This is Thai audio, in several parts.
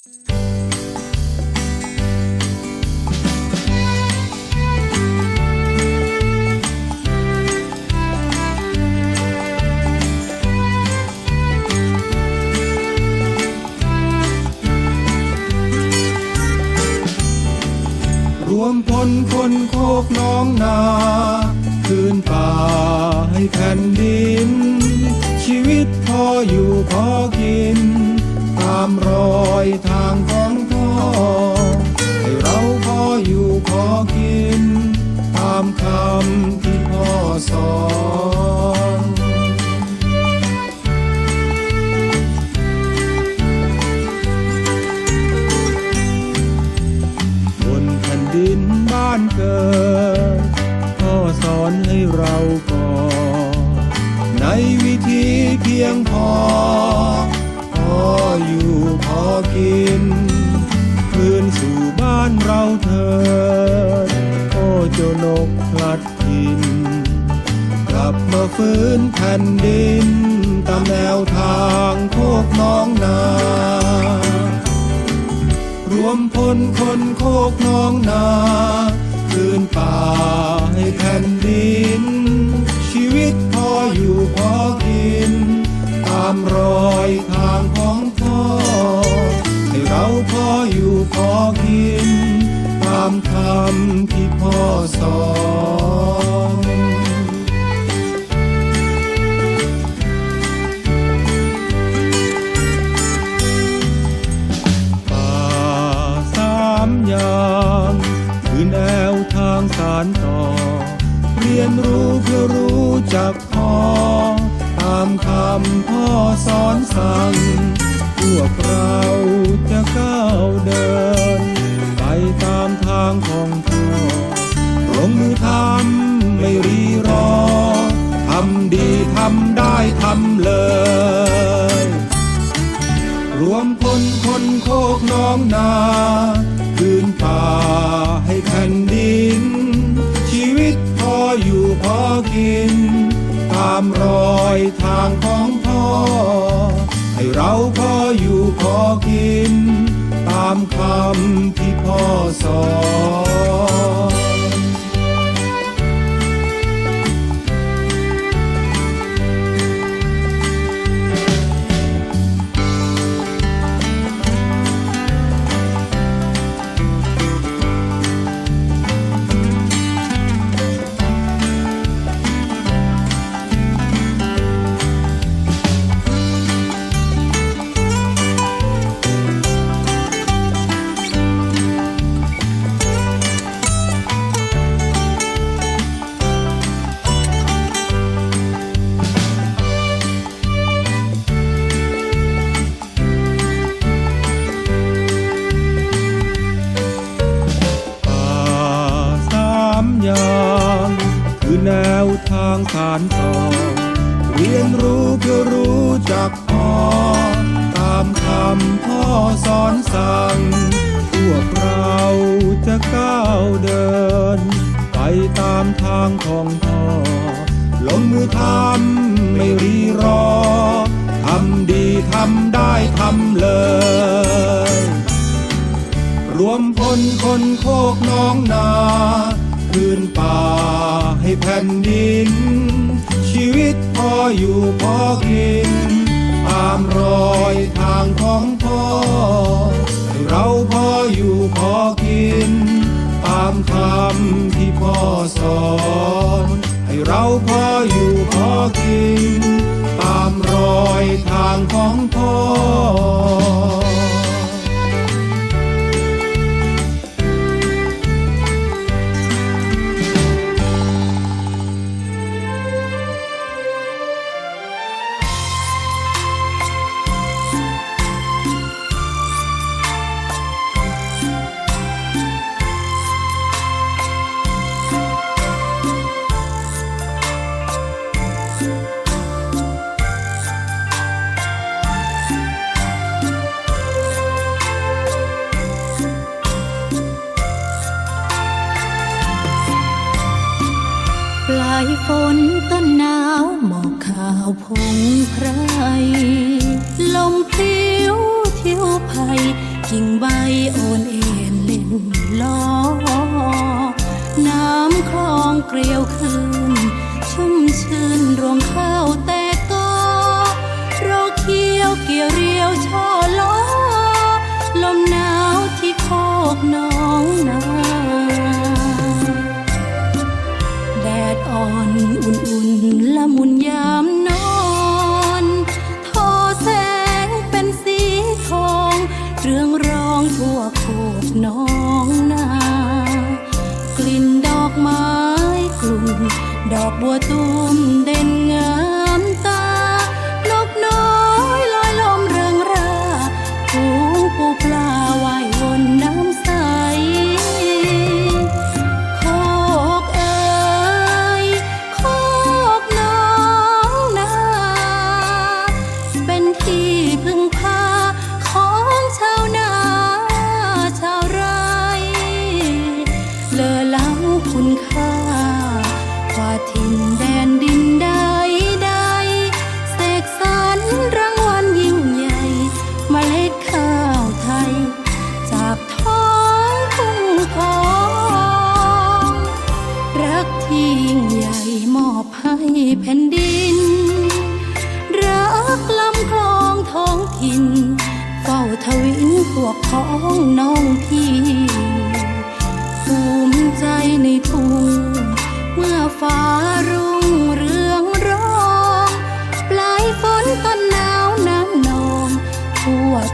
รวมพลคนโคกน้องนา คืนป่าให้แผ่นดิน ชีวิตพออยู่พอกินามรอยทางของพ่อ ให้เราพออยู่พอกิน ตามคำที่พ่อสอนบนแผ่นดินบ้านเกิด พ่อสอนให้เราก่อในวิธีเพียงพอพออยู่พอ กิน คืนสู่บ้านเราเถิดโอ้เจ้านกพลัดถิ่นกลับมาฟื้นแผ่นดิน ตามแนวทางโคกน้องนา รวมพลคนโคกน้องนา คืนป่าให้แผ่นดิน ชีวิตพออยู่พอกิน ตามรอยทางของพ่อ เราพออยู่พอกิน ตามคำที่พ่อสอนป่าสามยางคือแนวทางสารต่อ เรียนรู้เพื่อรู้จักพอ ตามคำพ่อสอนสั่ง พวกเราจะก้าวเดิน ไปตามทางของพ่อลงมือทำไม่รีรอ ทำดีทำได้ทำเลย รวมพลคนโคกน้องนาคืนป่าให้แผ่นดิน ชีวิตพออยู่พอกิน ตามรอยทางของพ่อให้เราพอ อยู่พอกิน ตามคำที่พ่อสอน พ่อสอนสั่ง พวกเราจะก้าวเดิน ไปตามทางของพ่อ ลงมือทำไม่รีรอ ทำดีทำได้ทำเลย รวมพลคนโคกน้องนา คืนป่าให้แผ่นดิน ชีวิตพออยู่พอกินามรอยทางของพ่อ ให้เราพออยู่พอกิน ตามคำที่พ่อสอน ให้เราพออยู่พอกิน ตามรอยทางของพ่อายฝนต้นหนาวหมอกขาวพงไพรลมพลิ้วทิวไผ่กิ่งใบโอนเอ็นเล่นล้อ น้ำคลองเกลียวคืน ชุ่มชื่นรวงข้าวแต่ก็โรคเขียวเกี่ยวเรียวช่อ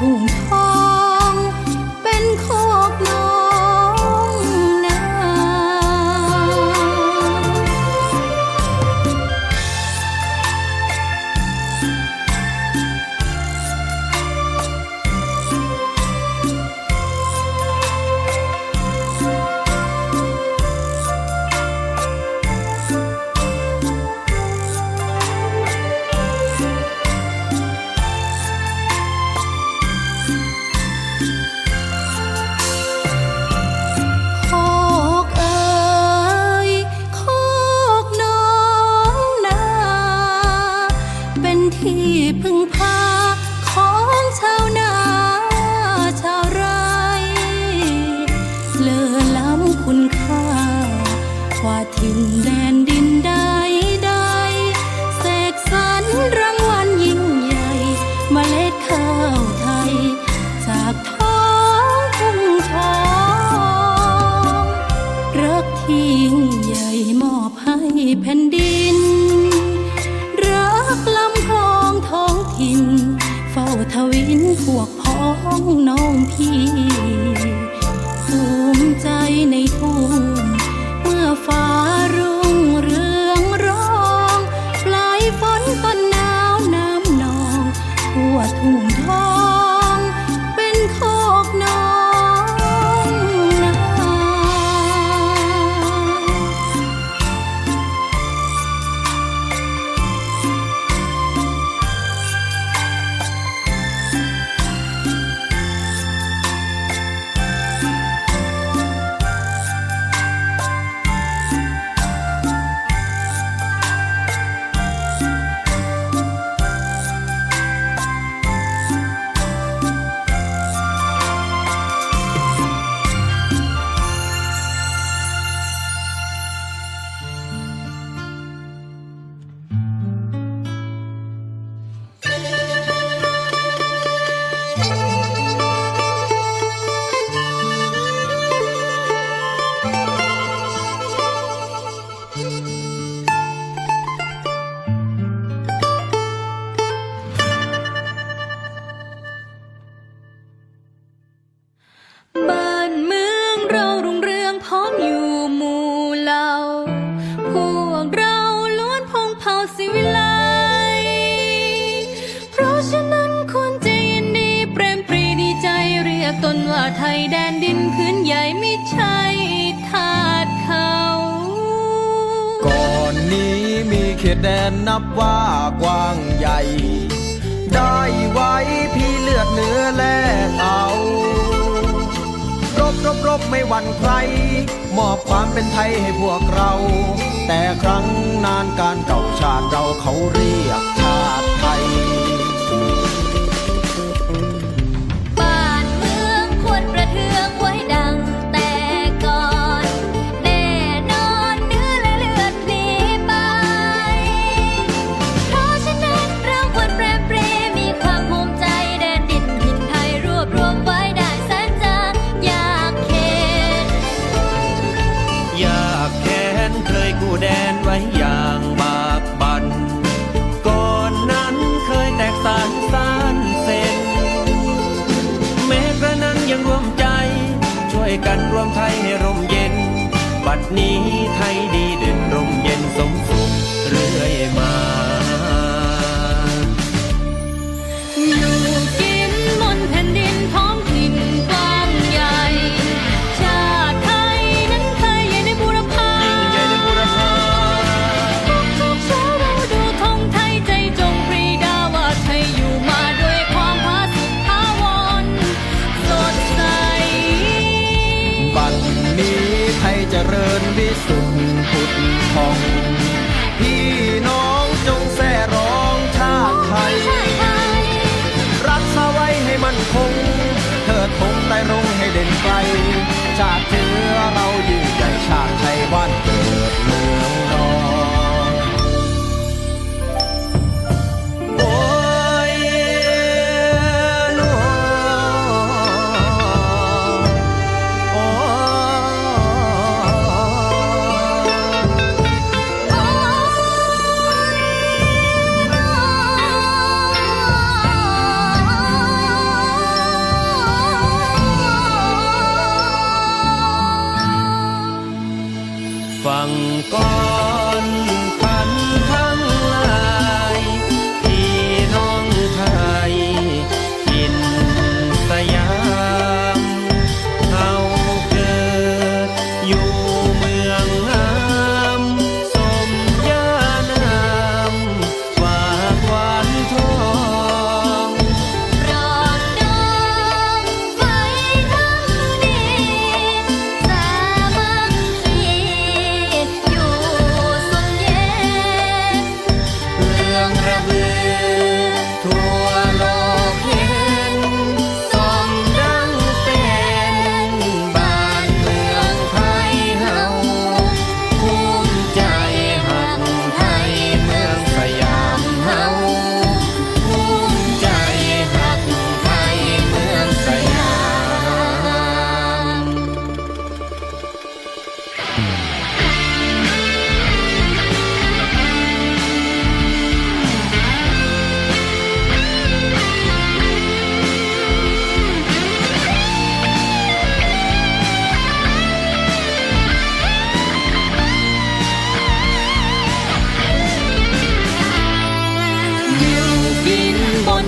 ทั่ ที่พึ่งพาของชาวนาชาวไร่เลอล้ำคุณค่า กว่าถิ่นแดนดินใดใดเสกสรรรางวัลยิ่งใหญ่มเมล็ดข้าวไทย จากท้องทุ่งทองรักที่ยิ่งใหญ่มอบให้แผ่นดิน วินพวกพ้องน้องพี่สูงใจในทุ่งเมื่อฟ้ารู้ ไทยแดนดินพื้นใหญ่ไม่ใช่ทาสเขา ก่อนนี้มีเขตแดนนับว่ากว้างใหญ่ ได้ไว้พี่เลือดเนื้อแลกเอา รบรบรบไม่หวั่นใคร มอบความเป็นไทยให้พวกเรา แต่ครั้งนานการเก่าชาติเราเขาเรียกชาติไทย ยังรวมใจ ช่วยกันรวมไทยให้ร่มเย็น บัดนี้ไทยดีเด่นร่มเย็นสมสุขเรื่อยมา ใครชาติเธอเรายืนใหญ่ชาติไทยบ้านเกิด bằng con khăn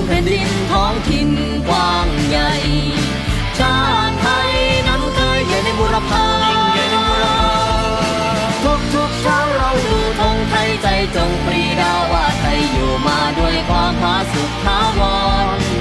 แผ่นดินท้องถิ่นกว้างใหญ่ ชาติไทยน้ำเคยใหญ่ในบุรพาทุกทุกเช้าเราดูธงไทยใจจงปรีดาว่าไทยอยู่มาด้วยความผาสุกท้าวร